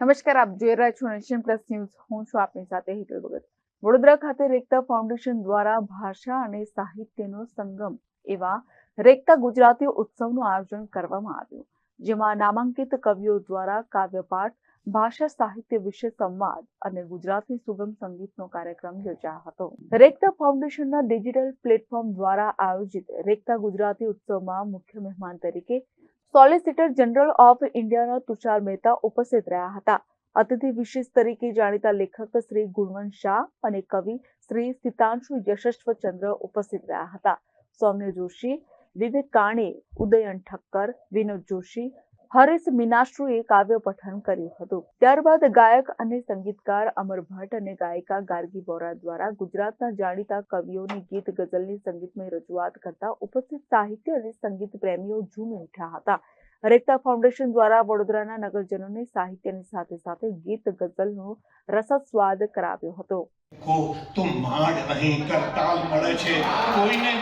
નમસ્કાર, આપ જોઈ રહ્યા છો નેશન પ્લસ ન્યૂઝ હું છું આપની સાથે હિતલ ભગત. વડોદરા ખાતે રેખતા ફાઉન્ડેશન દ્વારા ભાષા અને સાહિત્યનો સંગમ એવા રેખતા ગુજરાતી ઉત્સવનું આયોજન કરવામાં આવ્યું, જેમાં નામાંકિત કવિઓ દ્વારા કાવ્યપાઠ, ભાષા સાહિત્ય વિશે સંવાદ અને ગુજરાતી સુગમ સંગીતનો કાર્યક્રમ યોજાયો હતો. રેખતા ફાઉન્ડેશનના ડિજિટલ પ્લેટફોર્મ દ્વારા આયોજિત રેખતા ગુજરાતી ઉત્સવમાં મુખ્ય મહેમાન તરીકે સોલિસિટર જનરલ ઓફ ઇન્ડિયાના તુષાર મહેતા ઉપસ્થિત રહ્યા હતા. અતિથિ વિશેષ તરીકે જાણીતા લેખક શ્રી ગુણવંત શાહ અને કવિ શ્રી સિતાંશુ યશસ્વચંદ્ર ઉપસ્થિત રહ્યા હતા. સૌમ્ય જોશી, વિવેક કાણે, ઉદયન ઠક્કર, વિનોદ જોશી હરેશ મીનાશ્રુએ કાવ્ય પઠન કર્યું હતું. ત્યારબાદ ગાયક અને સંગીતકાર અમર ભટ્ટ અને ગાયિકા ગાર્ગી બોરા દ્વારા ગુજરાતના જાણીતા કવિઓની ગીત ગઝલની સંગીતમય રજૂઆત કરતા ઉપસ્થિત સાહિત્ય અને સંગીત પ્રેમીઓ ઝૂમી ઉઠ્યા હતા. રેખતા ફાઉન્ડેશન દ્વારા વડોદરાના નગરજનોને સાહિત્યની સાથે સાથે ગીત ગઝલનો રસસ્વાદ કરાવ્યો હતો. કો તું માંડ અહીં કરતાલ મળે છે. કોઈને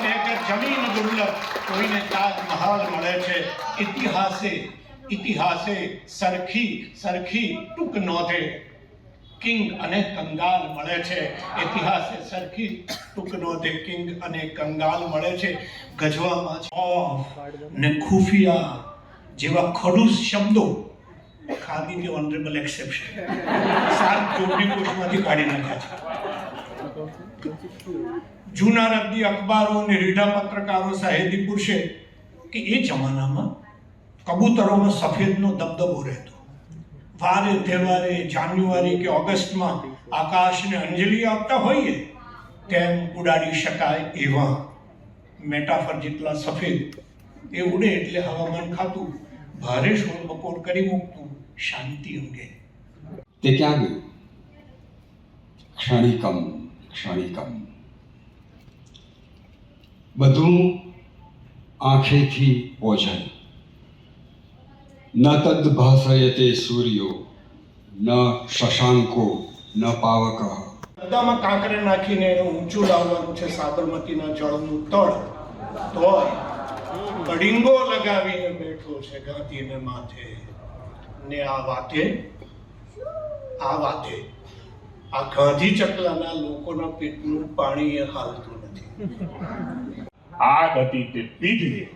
જમીન દુર્લભ કોઈને તાજમહાલ મળે છે. ઇતિહાસે ઇતિહાસે સરખી સરખી ટૂંક નોંધે કિંગ અને કંગાલ મળે છે. ઇતિહાસે સરખી ટૂંક નોંધે કિંગ અને કંગાલ મળે છે. ગજવામાં ને ખુફિયા જેવા ખડૂસ શબ્દો. ખાદીની ઓનરેબલ એક્સેપ્શન સાત જોડણી કોષમાંથી કાઢી નાખ્યા છે. જૂના રદ્દી અખબારો અને રીઢા પત્રકારો સાહેબી પુરુષે કે એ જમાનામાં કબૂતરોમાં સફેદનો દબદબો રહેતો. વારે, તહેવારે, જાન્યુઆરી કે ઓગસ્ટમાં આકાશને અંજલિ આપતા હોઈએ, તેમ ઉડાડી શકાય એવા મેટાફર જેટલા સફેદ. એ ઉડે એટલે હવામાન ખાતું ભારે શોર કરી મૂકતું શાંતિ અંગે. તે ક્યાં ગયું? ક્ષણિકમ ક્ષણિકમ. બધું આંખેથી ઓઝલ ન તદ ભાષયતે સૂર્યો ન શશાંકો ન પાવક બધામાં કાંકરે નાખીને એનું ઊંચું લાવવાનું છે સાબરમતીના જળનું તળ. તોય કડિંગો લગાવીને બેઠો છે ગાંધીને માથે. ને આ વાતે આ વાતે આ ગાંધી ચકલાના લોકોના પેટનું પાણી એ હાલતું નથી. આગ હતી તે પીધી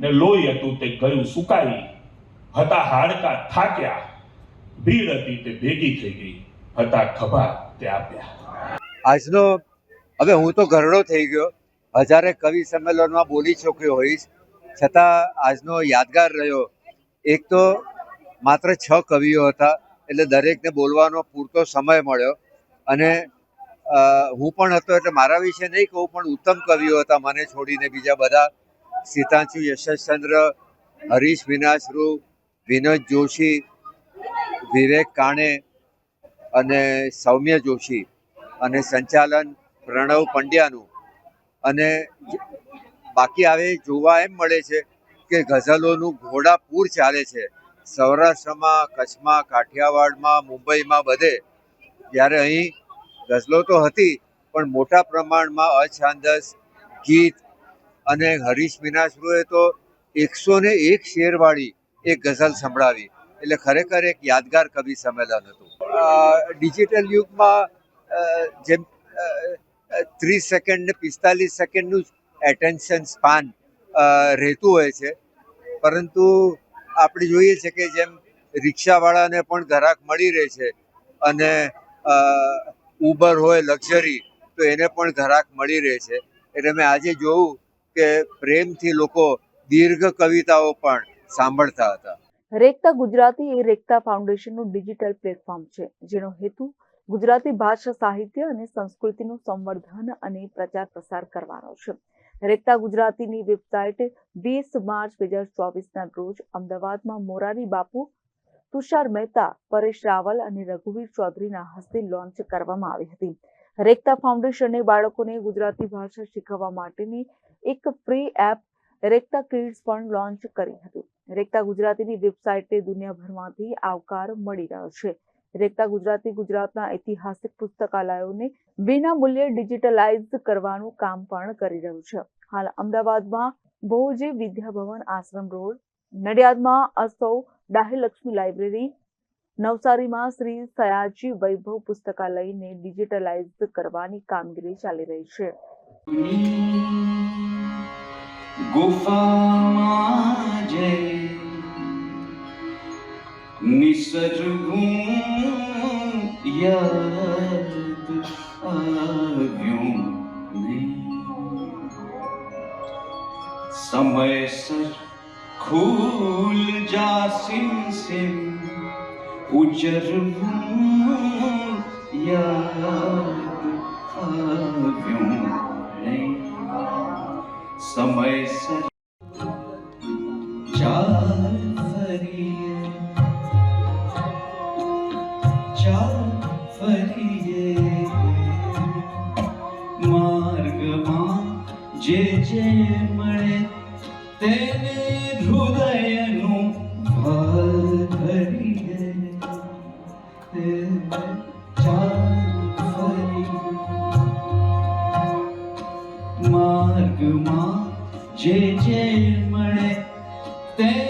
ને લોહી હતું તે ગયું સુકાઈ. હતા હાડકા થાક્યા. ભીડ હતી તે ભેગી થઈ ગઈ. હતા ખભા તે આપ્યા. આજનો, હવે હું તો ઘરડો થઈ ગયો. હજારે કવિ સંમેલનમાં બોલી ચૂક્યો હોઈશ. છતાં આજનો યાદગાર રહ્યો. એક તો માત્ર છ કવિઓ હતા, એટલે દરેકને બોલવાનો પૂરતો સમય મળ્યો. અને હું પણ હતો, એટલે મારા વિશે નહીં કહું, પણ ઉત્તમ કવિઓ હતા, મને છોડીને બીજા બધા. સીતાંશુ યશચંદ્ર હરીશ વિનાશરુ, વિનોદ જોશી, વિવેક કાણે અને સૌમ્ય જોશી અને સંચાલન પ્રણવ પંડ્યાનું. અને બાકી આવે જોવા એમ મળે છે કે ગઝલોનું ઘોડાપૂર ચાલે છે. સૌરાષ્ટ્રમાં, કચ્છમાં, કાઠિયાવાડમાં, મુંબઈમાં બધે. જ્યારે અહીં ગઝલો તો હતી, પણ મોટા પ્રમાણમાં અછાંદસ ગીત અને હરીશ મીનાશ્રુએ તો એકસો ને એક શેરવાળી એક ગઝલ સંભળાવી. એટલે ખરેખર એક યાદગાર કવિ સંમેલન હતું. ડિજિટલ યુગમાં જેમ ત્રીસ સેકન્ડ ને પિસ્તાલીસ સેકન્ડનું જ એટેન્શન સ્પાન રહેતું હોય છે. પરંતુ આપણે જોઈએ છે કે જેમ રિક્ષાવાળાને પણ ગ્રાહક મળી રહે છે અને ઉબર હોય લક્ઝરી, તો એને પણ ગ્રાહક મળી રહે છે. એટલે મેં આજે જોયું કે પ્રેમથી લોકો દીર્ઘ કવિતાઓ પણ સાંભળતા હતા. રેખતા ગુજરાતી એ રેખતા ફાઉન્ડેશનનું ડિજિટલ પ્લેટફોર્મ છે, જેનો હેતુ ગુજરાતી ભાષા સાહિત્ય અને સંસ્કૃતિનું સંવર્ધન અને પ્રચાર પ્રસાર કરવાનો છે. રેખતા ગુજરાતીની વેબસાઇટ વીસ માર્ચ બે હજાર ચોવીસના રોજ અમદાવાદમાં મોરારી બાપુ, તુષાર મહેતા, પરેશ રાવલ અને રઘુવીર ચૌધરીના હસ્તે લોન્ચ કરવામાં આવી હતી. રેખતા ફાઉન્ડેશને બાળકોને ગુજરાતી ભાષા શીખવવા માટેની એક ફ્રી એપ રેખતા કિડ્સ પણ લોન્ચ કરી હતી. રેખતા ગુજરાતીની વેબસાઇટને દુનિયાભરમાંથી આવકાર મળી રહ્યો છે. રેખતા ગુજરાતી ગુજરાતના ઐતિહાસિક પુસ્તકાલયોને વિના મૂલ્યે ડિજિટલાઇઝ કરવાનું કામ પણ કરી રહ્યું છે. હાલ અમદાવાદમાં ભોજી વિદ્યાભવન આશ્રમ રોડ, નડિયાદમાં અસૌ ડાહીલક્ષ્મી લાઇબ્રેરી નવસારીમાં શ્રી સયાજી વૈભવ પુસ્તકાલયને ડિજિટલાઇઝ કરવાની કામગીરી ચાલી રહી છે. ગુફામાં જઈ નિસર્ગું યાદ આવ્યું નહીં સમયસર ખુલ જાસિમ સિમ ઉજરવું યાદ આવ્યું. સમયસર ચાલ ફરીએ ચાલ ફરીએ માર્ગમાં જે જે મળે તેને હૃદયનું ભાલ ભરીએ ચાલ ફરી માર્ગમાં જે જે મળે તેને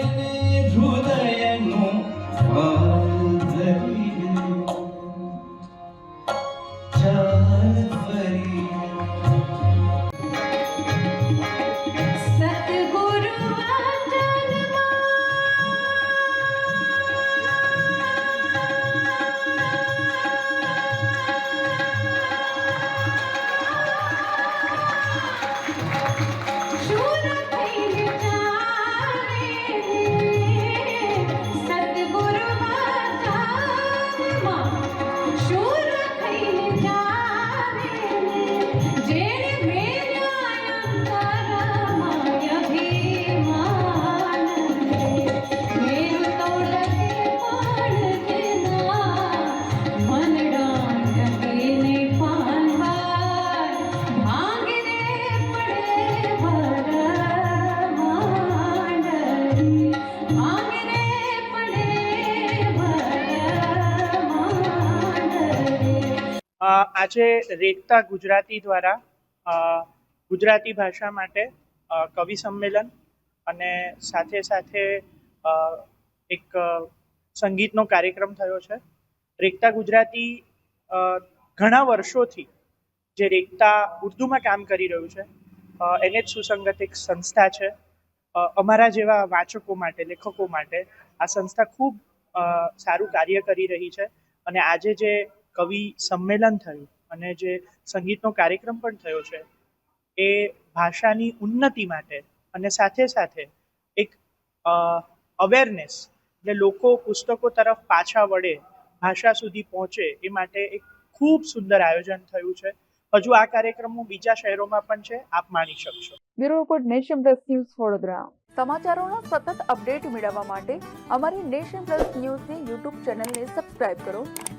આજે રેખતા ગુજરાતી દ્વારા ગુજરાતી ભાષા માટે કવિ સંમેલન અને સાથે સાથે એક સંગીતનો કાર્યક્રમ થયો છે. રેખતા ગુજરાતી ઘણા વર્ષોથી જે રેખતા ઉર્દુમાં કામ કરી રહ્યું છે એને જ સુસંગત એક સંસ્થા છે. અમારા જેવા વાચકો માટે, લેખકો માટે આ સંસ્થા ખૂબ સારું કાર્ય કરી રહી છે અને આજે જે કવિ સંમેલન થયું અને જે સંગીતનો કાર્યક્રમ પણ થયો છે, એ ભાષાની ઉન્નતિ માટે અને સાથે સાથે એક અવેરનેસ એટલે લોકો પુસ્તકો તરફ પાછા વળે, ભાષા સુધી પહોંચે, એ માટે એક ખૂબ સુંદર આયોજન થયું છે. હજુ આ કાર્યક્રમો બીજા શહેરોમાં પણ છે, આપ માણી શકશો. Bureau report nation plus news Vadodara. સમાચારોના સતત અપડેટ મેળવવા માટે અમારી નેશન પ્લસ ન્યૂઝની યુટ્યુબ ચેનલને સબસ્ક્રાઇબ કરો.